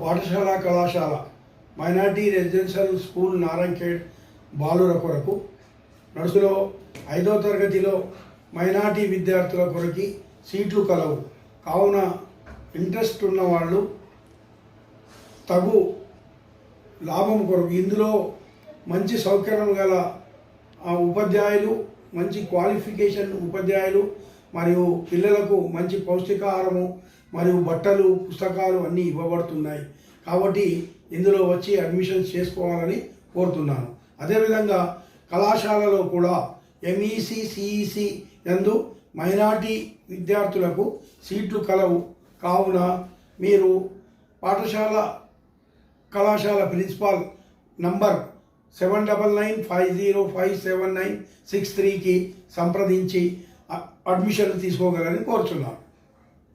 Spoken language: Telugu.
పాఠశాల కళాశాల మైనార్టీ రెసిడెన్షియల్ స్కూల్ నారాయణఖేడ్ బాలుర కొరకు నడుసులో ఐదో తరగతిలో మైనార్టీ విద్యార్థుల కొరకి సీట్లు కలవు. కావున ఇంట్రెస్ట్ ఉన్న వాళ్ళు తగు లాభం కొరకు ఇందులో మంచి సౌకర్యం గల ఉపాధ్యాయులు మంచి క్వాలిఫికేషన్ ఉపాధ్యాయులు మరియు పిల్లలకు మంచి పౌష్టికాహారము మరియు బట్టలు పుస్తకాలు అన్నీ ఇవ్వబడుతున్నాయి. కాబట్టి ఇందులో వచ్చి అడ్మిషన్స్ చేసుకోవాలని కోరుతున్నాను. అదేవిధంగా కళాశాలలో కూడా ఎంఈసి సిఈసి ఎందు మైనార్టీ విద్యార్థులకు సీట్లు కలవు. కావున మీరు పాఠశాల కళాశాల principal number seven double nine five zero five seven nine six త్రీకి సంప్రదించి అడ్మిషన్లు తీసుకోగలని కోరుచున్నాను.